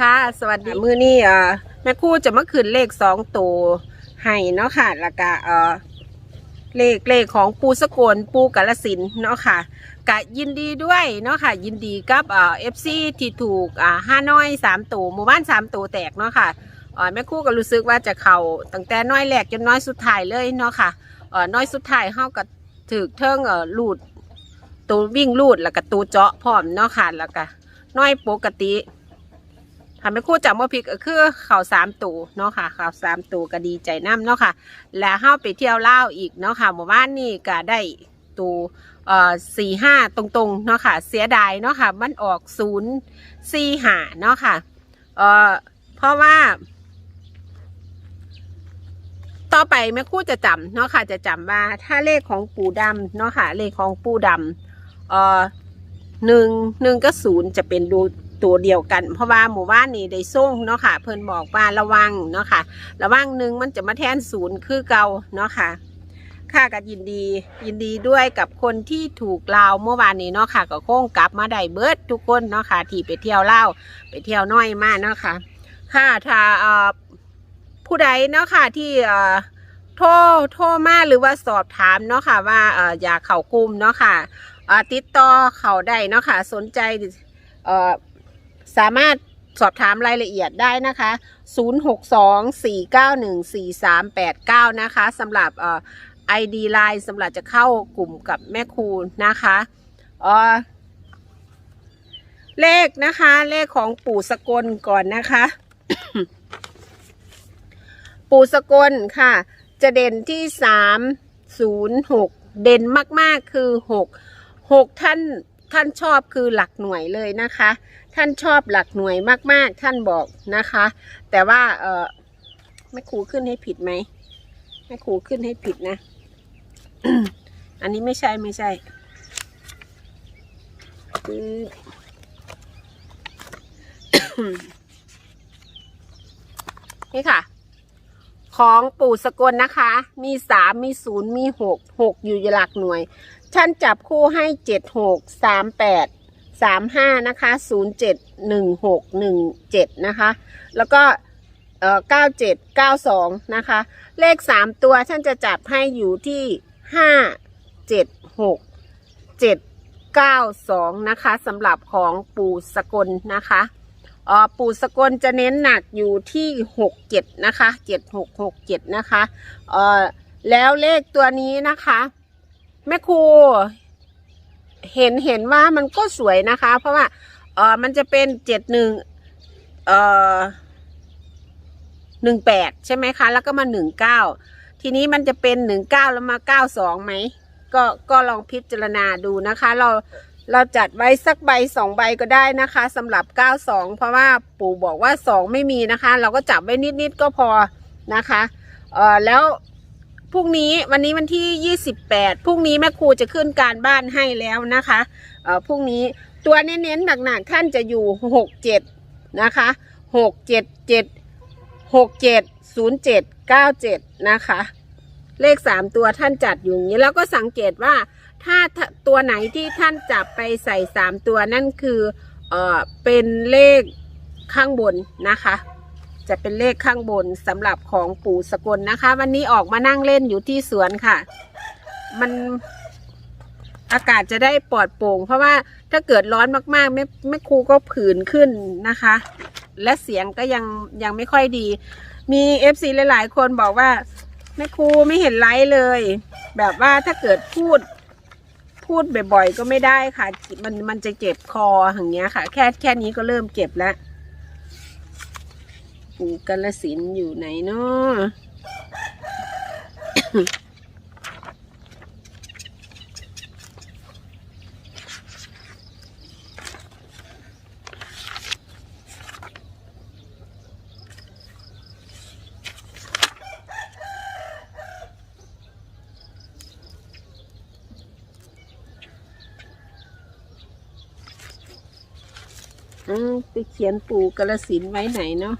ค่ะสวัสดีมือนี้อ่าแม่คู่จะมาขึ้นเลขสองตัวให้เนาะค่ะแล้วก็เอ่อเลขเลขของปูสกลปูกาลสินเนาะค่ะกะยินดีด้วยเนาะค่ะ ยินดีกับเอ่อฟซีที่ถูกอ่าห้าน้อยสามตัวหมู่บ้านสามตัวแตกเนาะค่ะเอ่อแม่คู่ก็รู้สึกว่าจะเข่าตั้งแต่น้อยแรกจนน้อยสุดท้ายเลยเนาะค่ะเอ่อน้อยสุดท้ายเฮากับถือเทิงเอ่อลูดตัววิ่งลูดแล้วก็ตัวเจาะพร้อมเนาะค่ะแล้วก็น้อยปกติ ทำให้คู่จำว่าผิดก็คือข่าวสามตูเนาะค่ะข่าวสามตูก็ดีใจน้ำเนาะค่ะ แล้วเฮาไปเที่ยวเล่าอีกเนาะค่ะหมู่บ้านนี่ก็ได้ตูเอ่อสี่ห้าตรงๆเนาะค่ะ เสียดายเนาะค่ะ มันออกศูนย์สี่ห้าเนาะค่ะเอ่อเพราะว่าต่อไปแม่คู่จะจำเนาะค่ะ จะจำว่าถ้าเลขของปูดำเนาะค่ะ เลขของปูดำเอ่อหนึ่งหนึ่งก็ศูนย์จะเป็นดู ตัวเดียวกัน เพราะว่าหมู่บ้านนี้ได้ส่งเนาะค่ะ เพิ่นบอกว่าระวังเนาะค่ะ ระวังหนึ่งมันจะมาแทนศูนย์คือเก่าเนาะค่ะค่ะก็ยินดี ยินดีด้วยกับคนที่ถูกลาวเมื่อวานนี้เนาะค่ะก็คงกลับมาได้เบิดทุกคนเนาะค่ะที่ไปเที่ยวเล่าไปเที่ยวน้อยมากเนาะค่ะค่ะถ้าผู้ใดเนาะค่ะที่เอ่อโทรโทรมาหรือว่าสอบถามเนาะค่ะว่าอ่ออยากเข้ากลุ่มเนาะค่ะเอ่อติดต่อเขาได้เนาะค่ะสนใจ สามารถสอบถามรายละเอียดได้นะคะ 0624914389 นะคะสำหรับเอ่อ ID Line สำหรับจะเข้ากลุ่มกับแม่ครูนะคะเอ่อเลขนะคะ เลขของปู่สกลก่อนนะคะ ปู่สกลค่ะ จะเด่นที่306เด่นมากๆคือ6 6ท่านท่านชอบคือหลักหน่วยเลยนะคะ ท่านชอบหลักหน่วยมาก ๆ ท่านบอกนะคะ แต่ว่าเออแม่ครูขึ้นให้ผิดไหมแม่ครูขึ้นให้ผิดนะ อันนี้ไม่ใช่ไม่ใช่คือนี่ค่ะ ของปู่สกลนะคะ มีสามมีศูนย์มีหกหกอยู่หลักหน่วย ท่านจับคู่ให้เจ็ดหกสามแปด สามห้านะคะศูนย์เจ็ดหนึ่งหกหนึ่งเจ็ดนะคะ แล้วก็เอ่อเก้าเจ็ดเก้าสองนะคะ เลขสามตัวท่านจะจับให้อยู่ที่ห้าเจ็ดหกเจ็ดเก้าสองนะคะสำหรับของปู่สกลนะคะออปู่สกลจะเน้นหนักอยู่ที่หกเจ็ดนะคะเจ็ดหกหกเจ็ดนะคะเออแล้วเลขตัวนี้นะคะ แม่ครู เห็นเห็นว่ามันก็สวยนะคะ เพราะว่าเออมันจะเป็นเจ็ดหนึ่งเออหนึ่งแปดใช่ไหมคะ แล้วก็มาหนึ่งเก้าทีนี้มันจะเป็นหนึ่งเก้าแล้วมาเก้าสองไหมก็ก็ลองพิจารณาดูนะคะ เราเราจัดไว้สักใบสองใบก็ได้นะคะสำหรับเก้าสองเพราะว่าปู่บอกว่าสองไม่มีนะคะ เราก็จับไว้นิด ๆ ก็พอนะคะเออแล้ว พรุ่งนี้วันนี้วันที่ 28พรุ่งนี้แม่ครูจะขึ้นการบ้านให้แล้วนะคะเอ่อพรุ่งนี้ตัวเน้นๆหนักๆท่านจะอยู่67นะคะ677 67 07 97นะคะเลข3ตัวท่านจัดอยู่อย่างนี้แล้วก็สังเกตว่าถ้าตัวไหนที่ท่านจับไปใส่3ตัวนั่นคือเอ่อเป็นเลขข้างบนนะคะ จะเป็นเลขข้างบนสำหรับของปู่สกลนะคะ วันนี้ออกมานั่งเล่นอยู่ที่สวนค่ะ มันอากาศจะได้ปลอดโปร่ง เพราะว่าถ้าเกิดร้อนมากๆไม่ไม่ครูก็ผื่นขึ้นนะคะ และเสียงก็ยังยังไม่ค่อยดี มีเอฟซีหลายๆ คนบอกว่าแม่ครูไม่เห็นไลฟ์เลย แบบว่าถ้าเกิดพูดพูดบ่อยๆก็ไม่ได้ค่ะ มันมันจะเจ็บคออย่างเงี้ยค่ะ แค่แค่นี้ก็เริ่มเจ็บแล้ว ปู่กาลสินอยู่ไหนเนาะอืมไปเขียนปู่กาลสินไว้ไหนเนาะ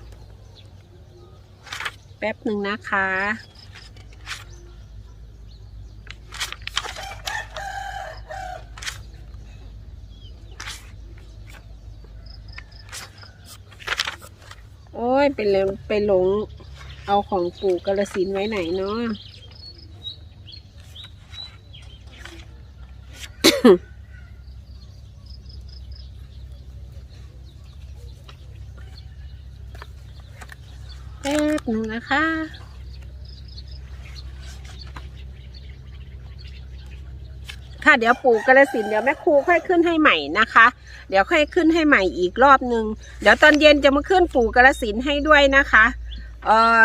ป๊บหนึ่งนะคะ โอ้ยไปเลยไปหลงเอาของปู่กระสินไว้ไหนเนาะ แป๊บ หนึ่งนะคะ ค่ะเดี๋ยวปู่กระสินเดี๋ยวแม่ครูค่อยขึ้นให้ใหม่นะคะ เดี๋ยวค่อยขึ้นให้ใหม่อีกรอบหนึ่งเดี๋ยวตอนเย็นจะมาขึ้นปู่กระสินให้ด้วยนะคะ เอ่อ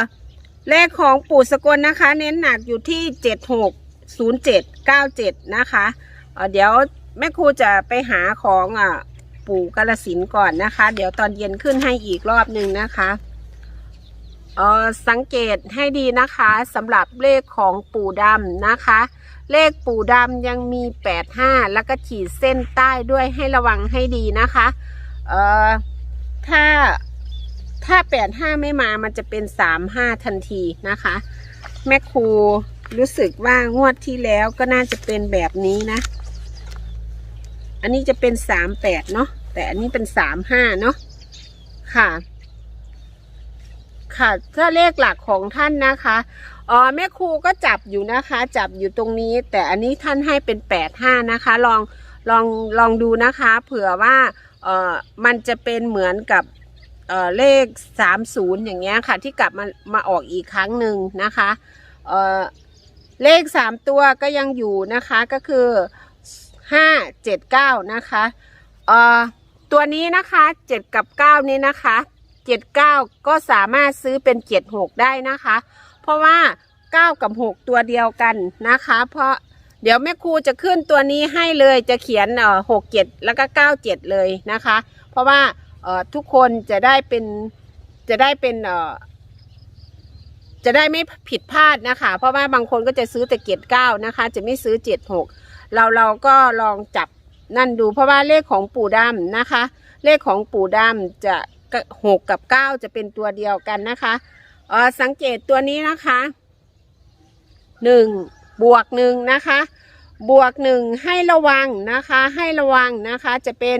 เลขของปู่สกลนะคะ เน้นหนักอยู่ที่เจ็ดหกศูนย์เจ็ดเก้าเจ็ดนะคะเเดี๋ยวแม่ครูจะไปหาของอะปู่กระสินก่อนนะคะ เดี๋ยวตอนเย็นขึ้นให้อีกรอบหนึ่งนะคะ เออสังเกตให้ดีนะคะสำหรับเลขของปู่ดำนะคะ เลขปู่ดำยังมี 85 แล้วก็ขีดเส้นใต้ด้วยให้ระวังให้ดีนะคะเอ่อถ้าถ้า 85 ไม่มามันจะเป็น 35 ทันทีนะคะ แม่ครูรู้สึกว่างวดที่แล้วก็น่าจะเป็นแบบนี้นะ อันนี้จะเป็น 38 เนาะแต่อันนี้เป็น 35 เนาะค่ะ ค่ะ ถ้าเลขหลักของท่านนะคะอ๋อแม่ครูก็จับอยู่นะคะ จับอยู่ตรงนี้ แต่อันนี้ท่านให้เป็นแปดห้านะคะ ลองลองลองดูนะคะ เผื่อว่าเออมันจะเป็นเหมือนกับเออเลขสามศูนย์อย่างเงี้ยค่ะ ที่กลับมามาออกอีกครั้งหนึ่งนะคะเออเลขสามตัวก็ยังอยู่นะคะก็คือห้าเจ็ดเก้านะคะเออตัวนี้นะคะเจ็ดกับเก้านี้นะคะ เจ็ดเก้าก็สามารถซื้อเป็นเจ็ดหกได้นะคะ เพราะว่า9กับ6ตัวเดียวกันนะคะ เพราะเดี๋ยวแม่ครูจะขึ้นตัวนี้ให้เลยจะเขียนเอ่อหกเจ็ดแล้วก็เก้าเจ็ดเลยนะคะ เพราะว่าเอ่อทุกคนจะได้เป็นจะได้เป็นเอ่อจะได้ไม่ผิดพลาดนะคะ เพราะว่าบางคนก็จะซื้อแต่เจ็ดเก้านะคะ จะไม่ซื้อเจ็ดหกเราเราก็ลองจับนั่นดูเพราะว่าเลขของปู่ดำนะคะ เลขของปู่ดำจะ หกกับเก้าจะเป็นตัวเดียวกันนะคะเออสังเกตตัวนี้นะคะหนึ่งบวกหนึ่งนะคะ บวกหนึ่งให้ระวังนะคะ ให้ระวังนะคะจะเป็น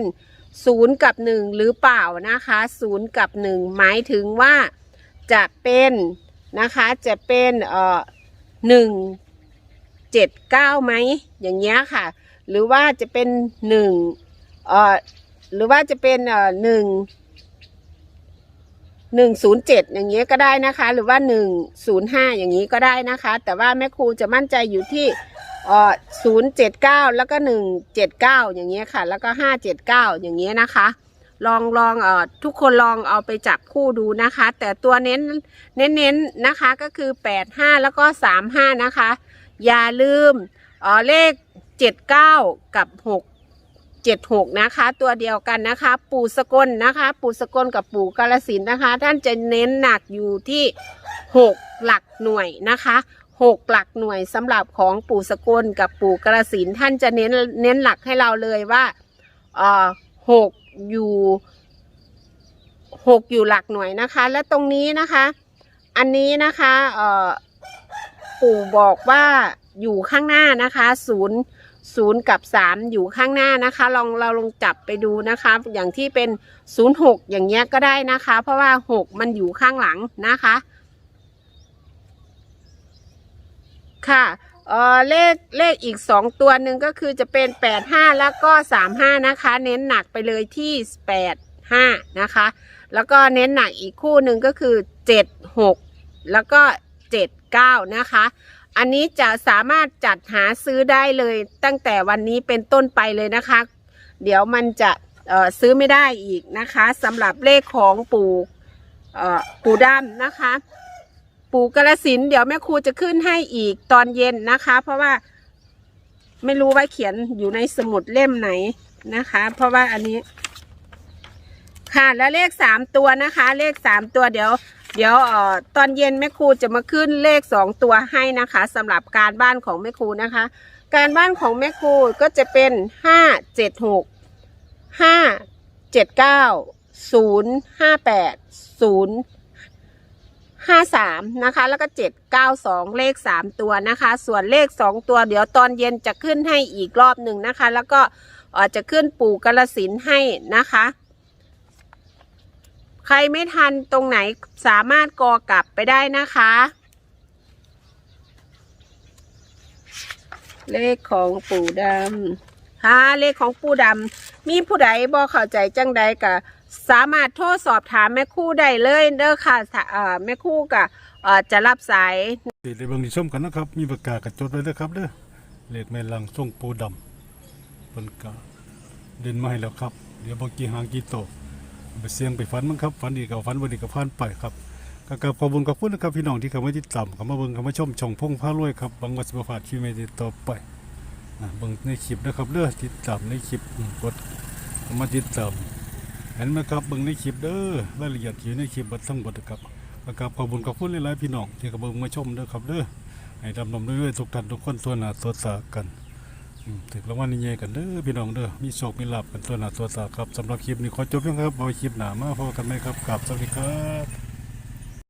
ศูนย์กับหนึ่งหรือเปล่านะคะศูนย์กับหนึ่งหมายถึงว่าจะเป็นนะคะจะเป็นเอ่อหนึ่งเจ็ดเก้าไหมอย่างเงี้ยค่ะ หรือว่าจะเป็นหนึ่งเอ่อหรือว่าจะเป็นเอ่อหนึ่ง หนึ่งศูนย์เจ็ดอย่างเงี้ยก็ได้นะคะ หรือว่าหนึ่งศูนย์ห้าอย่างนี้ก็ได้นะคะ แต่ว่าแม่ครูจะมั่นใจอยู่ที่เอ่อศูนย์เจ็ดเก้าแล้วก็หนึ่งเจ็ดเก้าอย่างเงี้ยค่ะ แล้วก็ห้าเจ็ดเก้าอย่างเงี้ยนะคะ ลองลองเอ่อทุกคนลองเอาไปจับคู่ดูนะคะ แต่ตัวเน้นเน้นเน้นนะคะก็คือแปดห้าแล้วก็สามห้านะคะ อย่าลืมเอ่อเลขเจ็ดเก้ากับหก เจ็ดหกนะคะ ตัวเดียวกันนะคะ ปู่สกลนะคะ ปู่สกลกับปู่กาลสินนะคะ ท่านจะเน้นหนักอยู่ที่หกหลักหน่วยนะคะหกหลักหน่วยสำหรับของปู่สกลกับปู่กาลสินท่านจะเน้นเน้นหลักให้เราเลยว่าเอ่อหกอยู่หกอยู่หลักหน่วยนะคะ และตรงนี้นะคะ อันนี้นะคะเอ่อปู่บอกว่าอยู่ข้างหน้านะคะศูนย์ ศูนย์กับสามอยู่ข้างหน้านะคะ ลองเราลองจับไปดูนะคะ อย่างที่เป็นศูนย์หกอย่างเงี้ยก็ได้นะคะ เพราะว่าหกมันอยู่ข้างหลังนะคะ ค่ะเออเลขเลขอีกสองตัวหนึ่งก็คือจะเป็นแปดห้าแล้วก็สามห้านะคะ เน้นหนักไปเลยที่แปดห้านะคะ แล้วก็เน้นหนักอีกคู่หนึ่งก็คือเจ็ดหกแล้วก็เจ็ดเก้านะคะ อันนี้จะสามารถจัดหาซื้อได้เลย ตั้งแต่วันนี้เป็นต้นไปเลยนะคะ เดี๋ยวมันจะเอ่อซื้อไม่ได้อีกนะคะสำหรับเลขของปู่เอ่อปู่ดำนะคะ ปู่กระสินเดี๋ยวแม่ครูจะขึ้นให้อีกตอนเย็นนะคะ เพราะว่าไม่รู้ว่าเขียนอยู่ในสมุดเล่มไหนนะคะ เพราะว่าอันนี้ค่ะแล้วเลขสามตัวนะคะ เลขสามตัวเดี๋ยว เดี๋ยวออตอนเย็นแม่ครูจะมาขึ้นเลขสองตัวให้นะคะสำหรับการบ้านของแม่ครูนะคะ การบ้านของแม่ครูก็จะเป็นห้าเจ็ดหกห้าเจ็ดเก้าศูนย์ห้าแปดศูนย์ห้าสามนะคะ แล้วก็เจ็ดเก้าสองเลขสามตัวนะคะ ส่วนเลขสองตัว เดี๋ยวตอนเย็นจะขึ้นให้อีกรอบหนึ่งนะคะ แล้วก็อ่อจะขึ้นปู่กระสินให้นะคะ ใครไม่ทันตรงไหนสามารถกอกลับไปได้นะคะ เลขของปู่ดำค่ะเลขของปู่ดำมีผู้ใดบอเข้าใจจังใดก็สามารถโทรสอบถามแม่คู่ได้เลยเด้อค่ะแม่คู่ก็เอ่อจะรับสายเดี๋ยวเบิ่งที่ชมกันนะครับ มีประกาศกระจดไว้เลยครับเด้อเลขแม่ลังส่งปูดำเพิ่นก็เดินมาให้แล้วครับ เดี๋ยวบอกกี่หางกี่โตอา ไปเสียงไปฝันมั้งครับฝันดีกับฝันบ่ดีกับผ่านไปครับก็กราบขอบคุณขอบคุณนะครับพี่น้องที่เข้ามาติดตามเข้ามาเบิ่งเข้ามาชมช่องพงพารวยครับบางวัดสิบฝาดชีวิตติดต่อไปนะเบิ่งในคลิปนะครับเด้อติดตามในคลิปกดเขามาติดตามเห็นไหมครับเบิ่งในคลิปเด้อรายละเอียดอยู่ในคลิปบัดทั้งหมดครับประกราบขอบคุณขอบคุณหลายๆพี่น้องที่กระเบิงมาชมเด้อครับเด้อให้ดำดำด้วยทุกท่านทุกคนตัวหนาตัวตากัน ถึงรางวัลนี้ใหญ่กันเด้อพี่น้องเด้อมีโชคมีลาบกันตัวหนาตัวตาครับสำหรับคลิปนี้ขอจบเพียงครับเอาไว้คลิปหน้ามาพบกันไหมครับกลับสวัสดีครับ